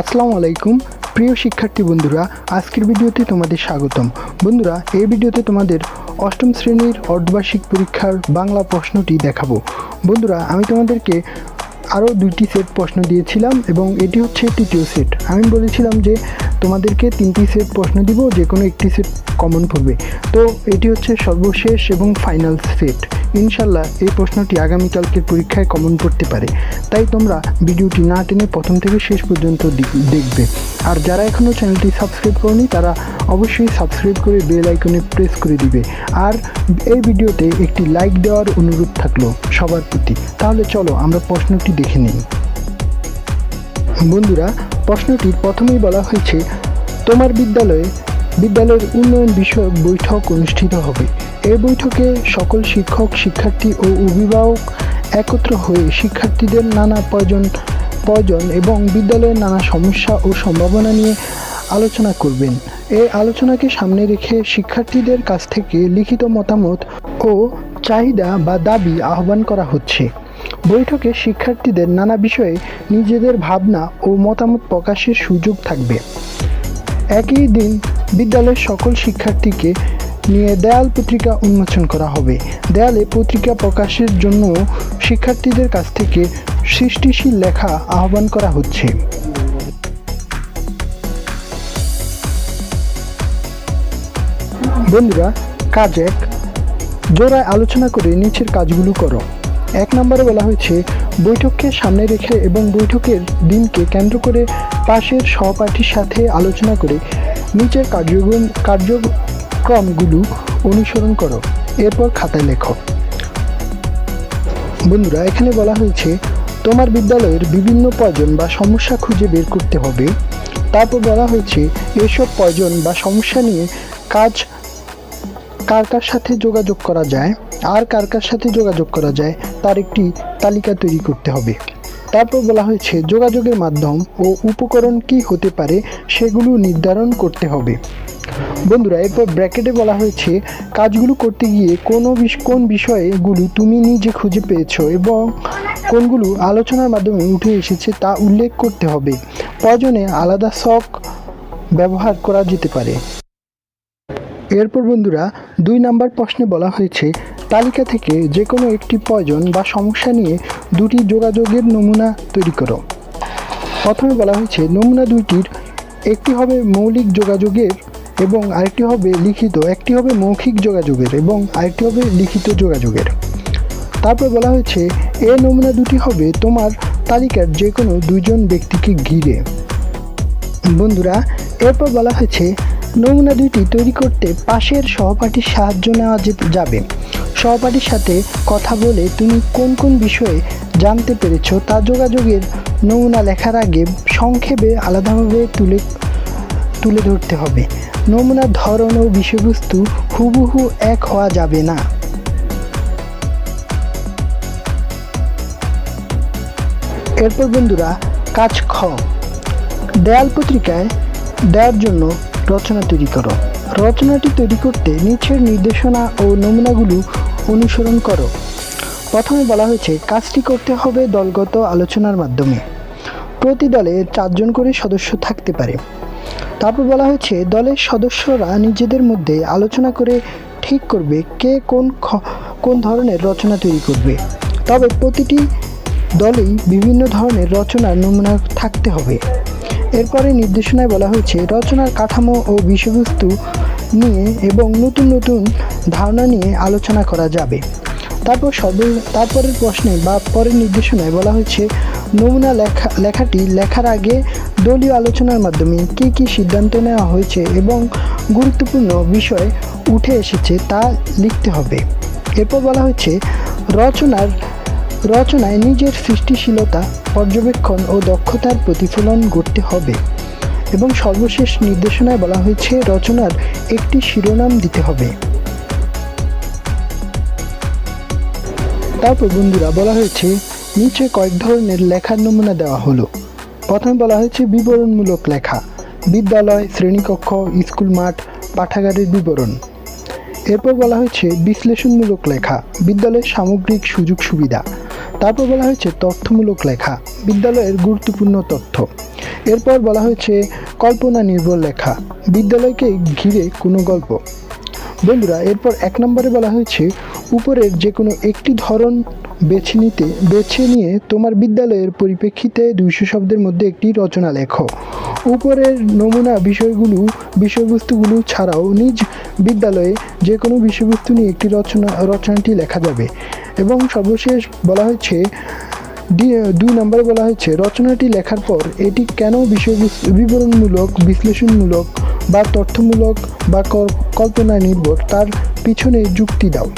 আসসালামু আলাইকুম। প্রিয় শিক্ষার্থী বন্ধুরা, আজকের ভিডিওতে তোমাদের স্বাগতম। বন্ধুরা, এই ভিডিওতে তোমাদের অষ্টম শ্রেণির অর্ধবার্ষিক পরীক্ষার বাংলা প্রশ্নটি দেখাবো। বন্ধুরা, আমি তোমাদেরকে আরও দুইটি সেট প্রশ্ন দিয়েছিলাম এবং এটি হচ্ছে তৃতীয় সেট। আমি বলেছিলাম যে তোমাদেরকে তিনটি সেট প্রশ্ন দিব যে কোনো একটি সেট কমন পড়বে তো এটি হচ্ছে সর্বশেষ এবং ফাইনাল সেট ইনশাল্লাহ এই প্রশ্নটি আগামীকালকের পরীক্ষায় কমন করতে পারে। তাই তোমরা ভিডিওটি না টেনে প্রথম থেকে শেষ পর্যন্ত দেখবে। আর যারা এখনও চ্যানেলটি সাবস্ক্রাইব করনি, তারা অবশ্যই সাবস্ক্রাইব করে বেল আইকনে প্রেস করে দিবে। আর এই ভিডিওতে একটি লাইক দেওয়ার অনুরোধ থাকল সবার প্রতি। তাহলে চলো আমরা প্রশ্নটি দেখে নিই। বন্ধুরা, প্রশ্নটির প্রথমেই বলা হয়েছে, তোমার বিদ্যালয়ে বিদ্যালয়ের উন্নয়ন বিষয়ক বৈঠক অনুষ্ঠিত হবে। এই বৈঠকে সকল শিক্ষক, শিক্ষার্থী ও অভিভাবক একত্র হয়ে শিক্ষার্থীদের নানা প্রয়োজন প্রয়োজন এবং বিদ্যালয়ের নানা সমস্যা ও সম্ভাবনা নিয়ে আলোচনা করবেন। এই আলোচনাকে সামনে রেখে শিক্ষার্থীদের কাছ থেকে লিখিত মতামত ও চাহিদা বা দাবি আহ্বান করা হচ্ছে। বৈঠকে শিক্ষার্থীদের নানা বিষয়ে নিজেদের ভাবনা ও মতামত প্রকাশের সুযোগ থাকবে। একই দিন বিদ্যালয়ের সকল শিক্ষার্থীকে নিয়ে দেয়াল পত্রিকা উন্মোচন করা হবে। দেয়ালে পত্রিকা প্রকাশের জন্য শিক্ষার্থীদের কাছ থেকে সৃষ্টিশীল লেখা আহ্বান করা হচ্ছে। বন্ধুরা, কাজ এক। জোড়ায় আলোচনা করে নিচের কাজগুলো করো। এক নম্বরে বলা হয়েছে, বৈঠককে সামনে রেখে এবং বৈঠকের দিনকে কেন্দ্র করে পাশের সহপাঠীর সাথে আলোচনা করে নিচের কার্যক্রম কার্যক্রমগুলো অনুসরণ করো। এরপর খাতায় লেখো। বন্ধুরা, এখানে বলা হয়েছে, তোমার বিদ্যালয়ের বিভিন্ন প্রয়োজন বা সমস্যা খুঁজে বের করতে হবে। তারপর বলা হয়েছে, এসব প্রয়োজন বা সমস্যা নিয়ে কাজ কার কার সাথে যোগাযোগ করা যায়, আর কার কার সাথে যোগাযোগ করা যায়, তার একটি তালিকা তৈরি করতে হবে। তারপর বলা হয়েছে, যোগাযোগের মাধ্যম ও উপকরণ কি হতে পারে সেগুলো নির্ধারণ করতে হবে। বন্ধুরা, এরপর ব্র্যাকেটে বলা হয়েছে, কাজগুলো করতে গিয়ে কোনো কোন বিষয়গুলো তুমি নিজে খুঁজে পেয়েছ এবং কোনগুলো আলোচনার মাধ্যমে উঠে এসেছে তা উল্লেখ করতে হবে। প্রয়োজনে আলাদা শখ ব্যবহার করা যেতে পারে। এরপর বন্ধুরা দুই নাম্বার প্রশ্নে বলা হয়েছে, তালিকা থেকে যে কোনো একটি প্রয়োজন বা সমস্যা নিয়ে দুটি যোগাযোগের নমুনা তৈরি করো। প্রথমে বলা হয়েছে, নমুনা দুইটির একটি হবে মৌলিক যোগাযোগের এবং আরেকটি হবে লিখিত, একটি হবে মৌখিক যোগাযোগের এবং আরেকটি হবে লিখিত যোগাযোগের। তারপর বলা হয়েছে, এ নমুনা দুটি হবে তোমার তালিকার যে কোনো দুজন ব্যক্তিকে ঘিরে। বন্ধুরা, এরপর বলা হয়েছে নমুনা দুইটি তৈরি করতে পাশের সহপাঠীর সাহায্য নেওয়া যাবে। সহপাঠীর সাথে কথা বলে তুমি কোন কোন বিষয়ে জানতে পেরেছ তা যোগাযোগের নমুনা লেখার আগে সংক্ষেপে আলাদাভাবে তুলে তুলে ধরতে হবে। নমুনার ধরন ও বিষয়বস্তু হুবহু এক হওয়া যাবে না। এরপর বন্ধুরা, কাজ খ। দেয়াল পত্রিকায় দেওয়ার জন্য রচনা তৈরি করো। রচনাটি তৈরি করতে নিচের নির্দেশনা ও নমুনাগুলো অনুসরণ করো। প্রথমে বলা হয়েছে, কাজটি করতে হবে দলগত আলোচনার মাধ্যমে। প্রতি দলে চারজন করে সদস্য থাকতে পারে। তারপর বলা হয়েছে, দলের সদস্যরা নিজেদের মধ্যে আলোচনা করে ঠিক করবে কে কোন কোন ধরনের রচনা তৈরি করবে। তবে প্রতিটি দলেই বিভিন্ন ধরনের রচনার নমুনা থাকতে হবে। এরপরে নির্দেশনায় বলা হয়েছে, রচনার কাঠামো ও বিষয়বস্তু নিয়ে এবং নতুন নতুন ধারণা নিয়ে আলোচনা করা যাবে। তারপর সর্ব তারপরের প্রশ্নে বা পরের নির্দেশনায় বলা হয়েছে, নমুনা লেখা লেখাটি লেখার আগে দলীয় আলোচনার মাধ্যমে কী কী সিদ্ধান্ত নেওয়া হয়েছে এবং গুরুত্বপূর্ণ বিষয় উঠে এসেছে তা লিখতে হবে। এরপর বলা হয়েছে, রচনার রচনায় নিজের সৃষ্টিশীলতা, পর্যবেক্ষণ ও দক্ষতার প্রতিফলন করতে হবে এবং সর্বশেষ নির্দেশনায় বলা হয়েছে রচনার একটি শিরোনাম দিতে হবে। তারপর বন্ধুরা বলা হয়েছে, নিচে কয়েক ধরনের লেখার নমুনা দেওয়া হলো। প্রথমে বলা হয়েছে বিবরণমূলক লেখা, বিদ্যালয়, শ্রেণীকক্ষ, স্কুল মাঠ, পাঠাগারের বিবরণ। এরপর বলা হয়েছে বিশ্লেষণমূলক লেখা, বিদ্যালয়ের সামগ্রিক সুযোগ সুবিধা। তারপর বলা হয়েছে তথ্যমূলক লেখা, বিদ্যালয়ের গুরুত্বপূর্ণ তথ্য। এরপর বলা হয়েছে কল্পনা নির্ভর লেখা, বিদ্যালয়কে ঘিরে কোনো গল্প। বন্ধুরা, এরপর এক নম্বরে বলা হয়েছে, উপরের যে কোনো একটি ধরন বেছে নিতে, বেছে নিয়ে তোমার বিদ্যালয়ের পরিপ্রেক্ষিতে দুইশো শব্দের মধ্যে একটি রচনা লেখো। উপরের নমুনা বিষয়গুলো, বিষয়বস্তুগুলো ছাড়াও নিজ বিদ্যালয়ে যে কোনো বিষয়বস্তু নিয়ে একটি রচনা, রচনাটি লেখা যাবে। এবং সর্বশেষ বলা হয়েছে দুই নম্বরে বলা হয়েছে, রচনাটি লেখার পর এটি কেন বিষয়বস্তু বিবরণমূলক, বিশ্লেষণমূলক বা তথ্যমূলক বা কল্পনা নির্ভর তার পিছনে যুক্তি দাও।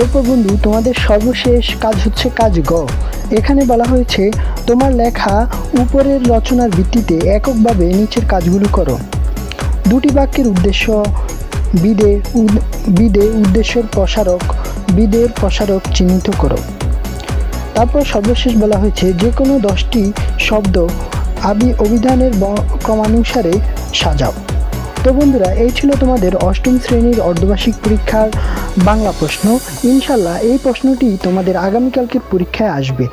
এরপর বন্ধু, তোমাদের সর্বশেষ কাজ হচ্ছে কাজ গ। এখানে বলা হয়েছে তোমার লেখা উপরের রচনার ভিত্তিতে এককভাবে নিচের কাজগুলো করো। দুটি বাক্যের উদ্দেশ্য, বিদে বিদে উদ্দেশ্যের প্রসারক, বিদের প্রসারক চিহ্নিত করো। তারপর সর্বশেষ বলা হয়েছে যে কোনো দশটি শব্দ আবি অভিধানের ক্রমানুসারে সাজাও। তো বন্ধুরা, এই ছিল তোমাদের অষ্টম শ্রেণির অর্ধবার্ষিক পরীক্ষার বাংলা প্রশ্ন। ইনশাল্লাহ এই প্রশ্নটি তোমাদের আগামীকালকের পরীক্ষায় আসবে।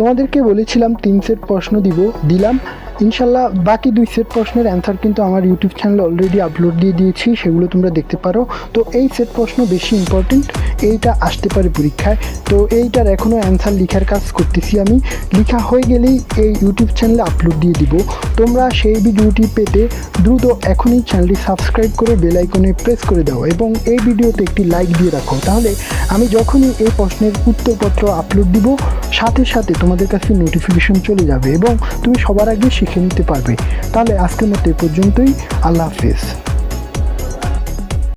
তোমাদেরকে বলেছিলাম তিন সেট প্রশ্ন দিব, দিলাম। ইনশাল্লাহ বাকি দুই সেট প্রশ্নের অ্যান্সার কিন্তু আমার ইউটিউব চ্যানেলে অলরেডি আপলোড দিয়ে দিয়েছি, সেগুলো তোমরা দেখতে পারো। তো এই সেট প্রশ্ন বেশি ইম্পর্টেন্ট এইটা আসতে পারে পরীক্ষায়। তো এইটার এখনও অ্যান্সার লিখার কাজ করতেছি আমি। লিখা হয়ে গেলেই এই ইউটিউব চ্যানেলে আপলোড দিয়ে দিব। তোমরা সেই ভিডিওটি পেতে দ্রুত এখনই চ্যানেলটি সাবস্ক্রাইব করে বেল আইকনে প্রেস করে দাও এবং এই ভিডিওতে একটি লাইক দিয়ে রাখো। তাহলে আমি যখনই এই প্রশ্নের উত্তরপত্র আপলোড দিব, সাথে সাথে তোমাদের কাছে নোটিফিকেশন চলে যাবে এবং তুমি সবার আগে শিখে নিতে পারবে। তাহলে আজকের মতো এ পর্যন্তই। আল্লাহ হাফিজ।